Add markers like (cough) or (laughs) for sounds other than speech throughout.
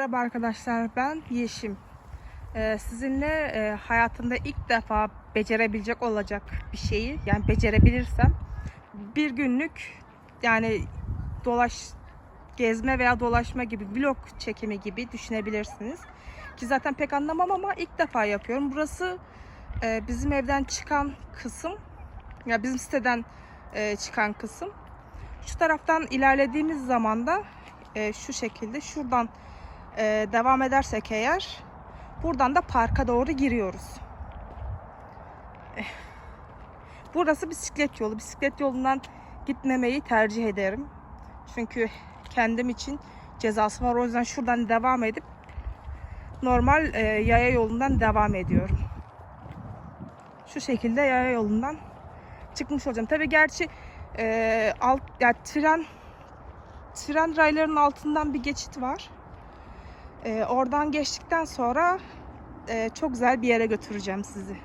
Merhaba arkadaşlar ben Yeşim. Ee, sizinle e, hayatımda ilk defa becerebilecek olacak bir şeyi yani becerebilirsem bir günlük yani dolaş gezme veya dolaşma gibi vlog çekimi gibi düşünebilirsiniz. Ki zaten pek anlamam ama ilk defa yapıyorum. Burası e, bizim evden çıkan kısım. Ya bizim siteden e, çıkan kısım. Şu taraftan ilerlediğimiz zaman da e, şu şekilde şuradan e, devam edersek eğer buradan da parka doğru giriyoruz. Eh. Burası bisiklet yolu. Bisiklet yolundan gitmemeyi tercih ederim. Çünkü kendim için cezası var. O yüzden şuradan devam edip normal e, yaya yolundan devam ediyorum. Şu şekilde yaya yolundan çıkmış olacağım. Tabii gerçi e, alt ya tren tren raylarının altından bir geçit var. E, oradan geçtikten sonra e, çok güzel bir yere götüreceğim sizi.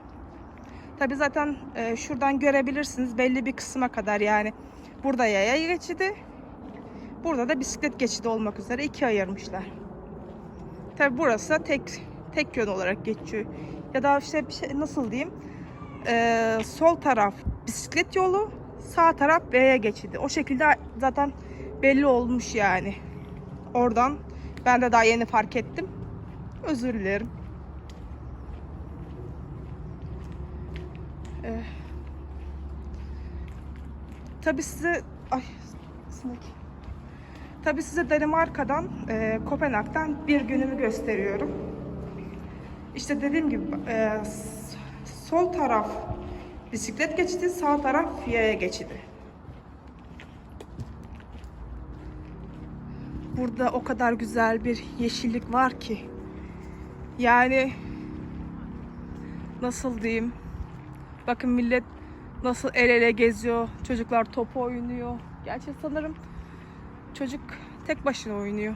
Tabii zaten e, şuradan görebilirsiniz belli bir kısma kadar yani burada yaya geçidi, burada da bisiklet geçidi olmak üzere iki ayırmışlar. Tabii burası tek tek yön olarak geçiyor. Ya da işte bir şey nasıl diyeyim? E, sol taraf bisiklet yolu, sağ taraf yaya geçidi. O şekilde zaten belli olmuş yani. Oradan ben de daha yeni fark ettim. Özür dilerim. Ee, tabii size ay sinek. Tabii size Danimarka'dan, e, Kopenhag'dan bir günümü gösteriyorum. İşte dediğim gibi e, sol taraf bisiklet geçidi, sağ taraf yaya geçidi. Burada o kadar güzel bir yeşillik var ki. Yani nasıl diyeyim? Bakın millet nasıl el ele geziyor. Çocuklar top oynuyor. Gerçi sanırım çocuk tek başına oynuyor.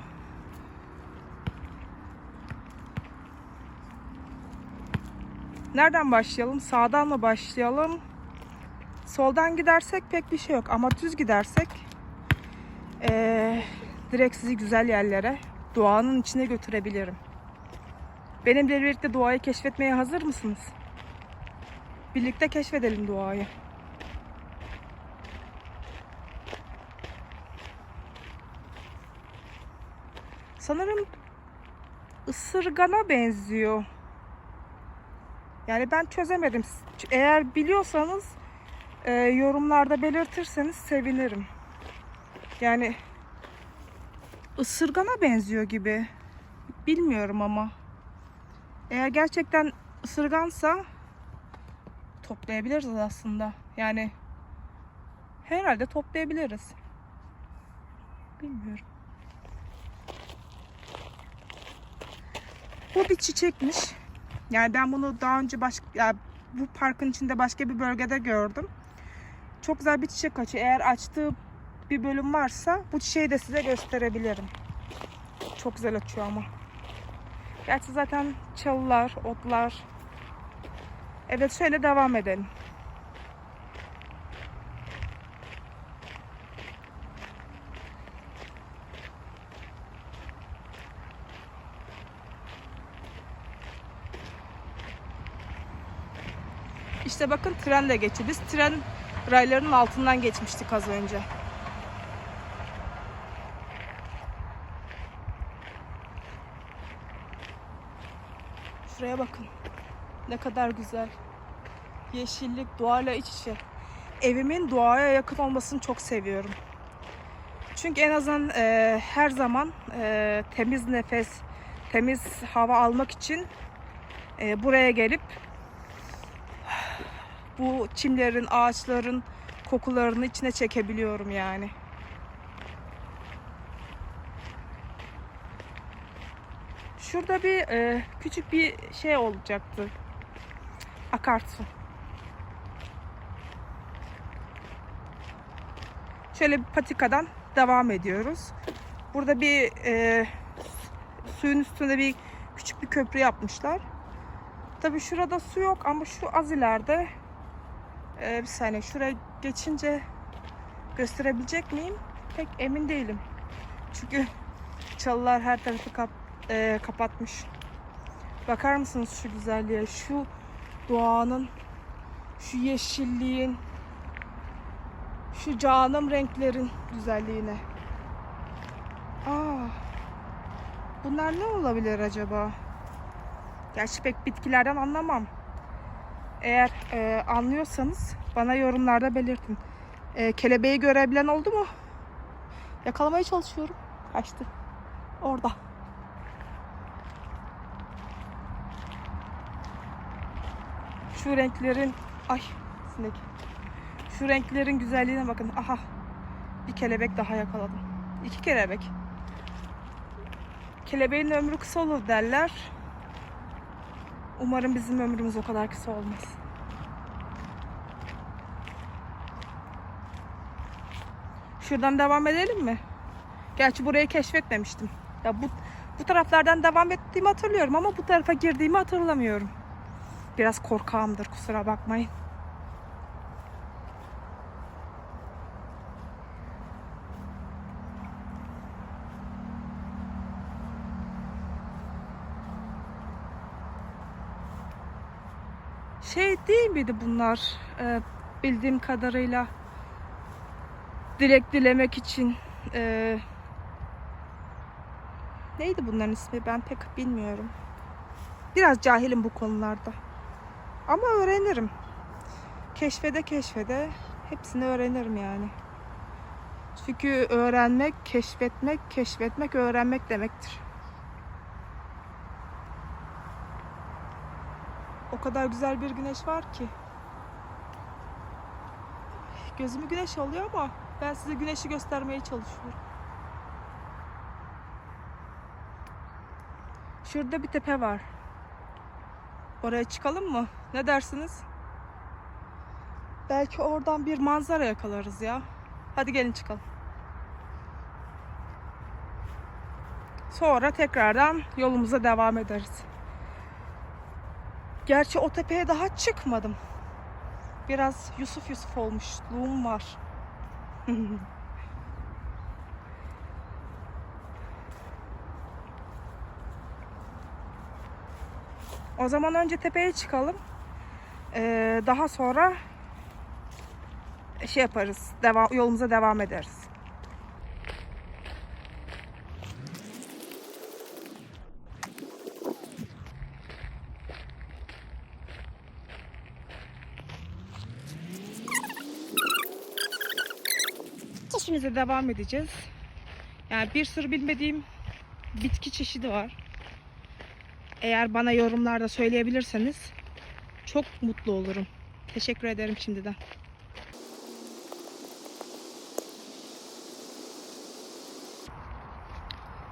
Nereden başlayalım? Sağdan mı başlayalım? Soldan gidersek pek bir şey yok ama düz gidersek eee, direkt sizi güzel yerlere, doğanın içine götürebilirim. Benimle birlikte doğayı keşfetmeye hazır mısınız? Birlikte keşfedelim doğayı. Sanırım ısırgana benziyor. Yani ben çözemedim. Eğer biliyorsanız e, yorumlarda belirtirseniz sevinirim. Yani ısırgana benziyor gibi. Bilmiyorum ama. Eğer gerçekten ısırgansa toplayabiliriz aslında. Yani herhalde toplayabiliriz. Bilmiyorum. Bu bir çiçekmiş. Yani ben bunu daha önce başka ya bu parkın içinde başka bir bölgede gördüm. Çok güzel bir çiçek açıyor. Eğer açtığı bir bölüm varsa bu çiçeği de size gösterebilirim. Çok güzel açıyor ama. Gerçi zaten çalılar, otlar. Evet şöyle devam edelim. İşte bakın tren de geçiyor. Biz tren raylarının altından geçmiştik az önce. Şuraya bakın. Ne kadar güzel. Yeşillik, doğayla iç içe. Evimin doğaya yakın olmasını çok seviyorum. Çünkü en azından e, her zaman e, temiz nefes, temiz hava almak için e, buraya gelip bu çimlerin, ağaçların kokularını içine çekebiliyorum yani. Şurada bir e, küçük bir şey olacaktı. Akarsu. Şöyle bir patikadan devam ediyoruz. Burada bir e, suyun üstünde bir küçük bir köprü yapmışlar. Tabii şurada su yok ama şu az ileride e, bir saniye şuraya geçince gösterebilecek miyim? Pek emin değilim. Çünkü çalılar her tarafı kap e, kapatmış. Bakar mısınız şu güzelliğe, şu doğanın, şu yeşilliğin, şu canım renklerin güzelliğine. Aa, bunlar ne olabilir acaba? Gerçi pek bitkilerden anlamam. Eğer e, anlıyorsanız bana yorumlarda belirtin. E, kelebeği görebilen oldu mu? Yakalamaya çalışıyorum. Kaçtı. Orada. Şu renklerin ay sinek. Şu renklerin güzelliğine bakın. Aha. Bir kelebek daha yakaladım. İki kelebek. Kelebeğin ömrü kısa olur derler. Umarım bizim ömrümüz o kadar kısa olmaz. Şuradan devam edelim mi? Gerçi burayı keşfetmemiştim. Ya bu bu taraflardan devam ettiğimi hatırlıyorum ama bu tarafa girdiğimi hatırlamıyorum. Biraz korkağımdır kusura bakmayın. Şey değil miydi bunlar? Ee, bildiğim kadarıyla dilek dilemek için ee, neydi bunların ismi ben pek bilmiyorum. Biraz cahilim bu konularda. Ama öğrenirim. Keşfede keşfede hepsini öğrenirim yani. Çünkü öğrenmek, keşfetmek, keşfetmek, öğrenmek demektir. O kadar güzel bir güneş var ki. Gözümü güneş alıyor ama ben size güneşi göstermeye çalışıyorum. Şurada bir tepe var. Oraya çıkalım mı? Ne dersiniz? Belki oradan bir manzara yakalarız ya. Hadi gelin çıkalım. Sonra tekrardan yolumuza devam ederiz. Gerçi o tepeye daha çıkmadım. Biraz Yusuf Yusuf olmuşluğum var. (laughs) o zaman önce tepeye çıkalım. Ee, daha sonra şey yaparız. Devam, yolumuza devam ederiz. Keşfimize devam edeceğiz. Yani bir sürü bilmediğim bitki çeşidi var. Eğer bana yorumlarda söyleyebilirseniz çok mutlu olurum. Teşekkür ederim şimdiden.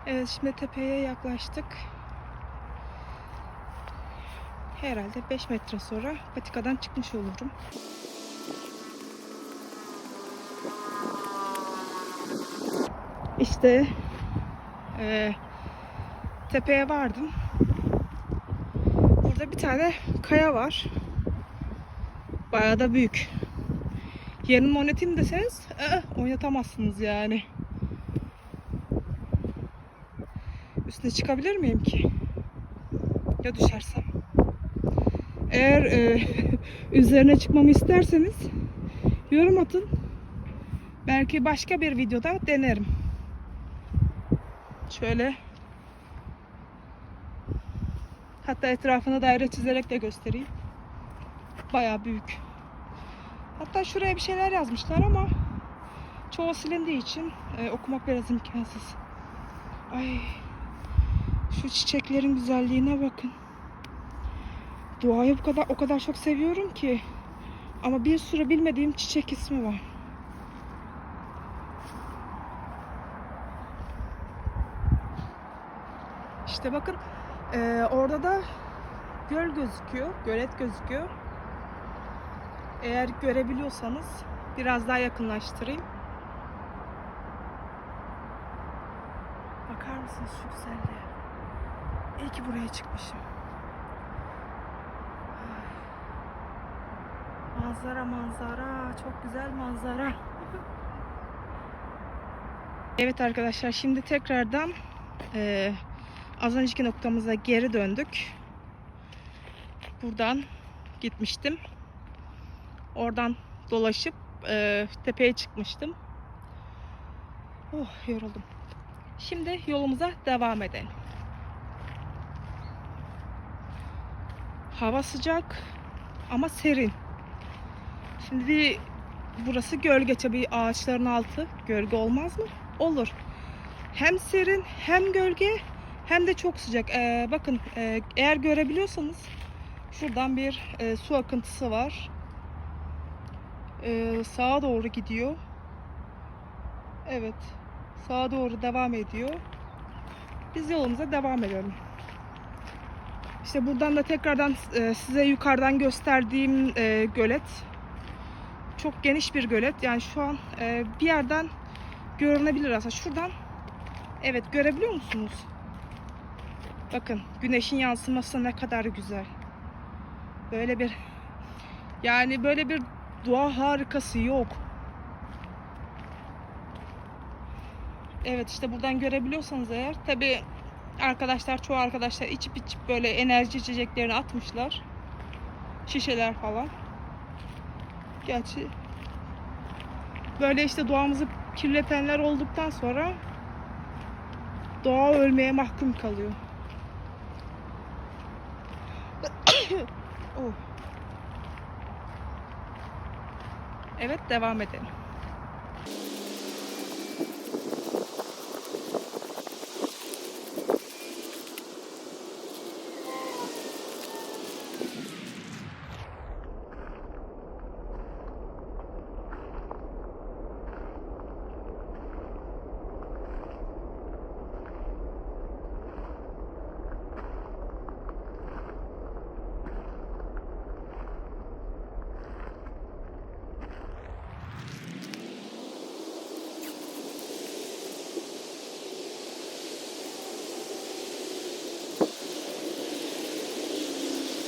Evet şimdi tepeye yaklaştık. Herhalde 5 metre sonra patikadan çıkmış olurum. İşte eee, tepeye vardım. Bir tane kaya var. Bayağı da büyük. Yanıma oynatayım deseniz ı-ı, oynatamazsınız yani. Üstüne çıkabilir miyim ki? Ya düşersem? Eğer e, (laughs) üzerine çıkmamı isterseniz yorum atın. Belki başka bir videoda denerim. Şöyle hatta etrafına daire çizerek de göstereyim. Bayağı büyük. Hatta şuraya bir şeyler yazmışlar ama çoğu silindiği için e, okumak biraz imkansız. Ay şu çiçeklerin güzelliğine bakın. Doğayı bu kadar o kadar çok seviyorum ki. Ama bir sürü bilmediğim çiçek ismi var. İşte bakın eee, orada da göl gözüküyor. Gölet gözüküyor. Eğer görebiliyorsanız biraz daha yakınlaştırayım. Bakar mısınız şu güzelliğe? İyi ki buraya çıkmışım. Manzara manzara. Çok güzel manzara. (laughs) Evet arkadaşlar şimdi tekrardan eee, Az önceki noktamıza geri döndük. Buradan gitmiştim. Oradan dolaşıp e, tepeye çıkmıştım. Oh yoruldum. Şimdi yolumuza devam edelim. Hava sıcak ama serin. Şimdi burası gölge tabii ağaçların altı. Gölge olmaz mı? Olur. Hem serin hem gölge hem de çok sıcak. Ee, bakın e, eğer görebiliyorsanız şuradan bir e, su akıntısı var. Ee, sağa doğru gidiyor. Evet. Sağa doğru devam ediyor. Biz yolumuza devam edelim. İşte buradan da tekrardan e, size yukarıdan gösterdiğim e, gölet. Çok geniş bir gölet. Yani şu an e, bir yerden görünebilir aslında. Şuradan evet görebiliyor musunuz? Bakın güneşin yansıması ne kadar güzel. Böyle bir yani böyle bir doğa harikası yok. Evet işte buradan görebiliyorsanız eğer tabi arkadaşlar çoğu arkadaşlar içip içip böyle enerji içeceklerini atmışlar. Şişeler falan. Gerçi böyle işte doğamızı kirletenler olduktan sonra doğa ölmeye mahkum kalıyor. (laughs) oh. Evet devam edelim.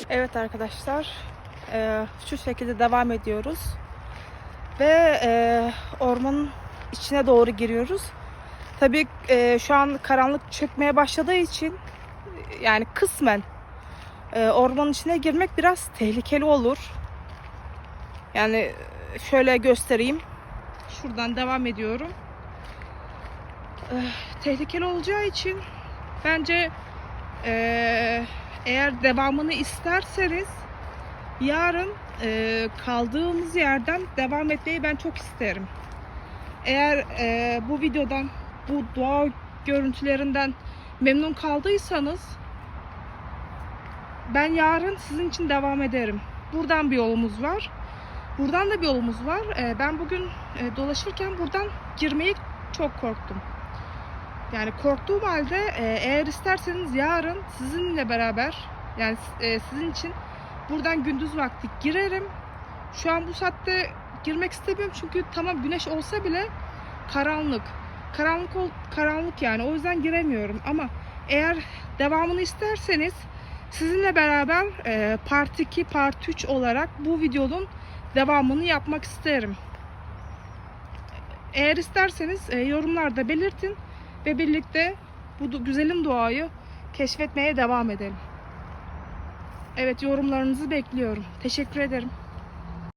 Evet arkadaşlar, eee, şu şekilde devam ediyoruz ve eee, ormanın içine doğru giriyoruz. Tabii eee, şu an karanlık çökmeye başladığı için yani kısmen eee, ormanın içine girmek biraz tehlikeli olur. Yani şöyle göstereyim. Şuradan devam ediyorum. Eh, tehlikeli olacağı için bence eee eğer devamını isterseniz yarın e, kaldığımız yerden devam etmeyi ben çok isterim. Eğer e, bu videodan, bu doğa görüntülerinden memnun kaldıysanız ben yarın sizin için devam ederim. Buradan bir yolumuz var. Buradan da bir yolumuz var. E, ben bugün e, dolaşırken buradan girmeyi çok korktum. Yani korktuğum halde e, eğer isterseniz yarın sizinle beraber yani e, sizin için buradan gündüz vakti girerim. Şu an bu saatte girmek istemiyorum çünkü tamam güneş olsa bile karanlık. Karanlık ol, karanlık yani o yüzden giremiyorum ama eğer devamını isterseniz sizinle beraber e, part 2 part 3 olarak bu videonun devamını yapmak isterim. Eğer isterseniz e, yorumlarda belirtin ve birlikte bu güzelim doğayı keşfetmeye devam edelim. Evet yorumlarınızı bekliyorum. Teşekkür ederim.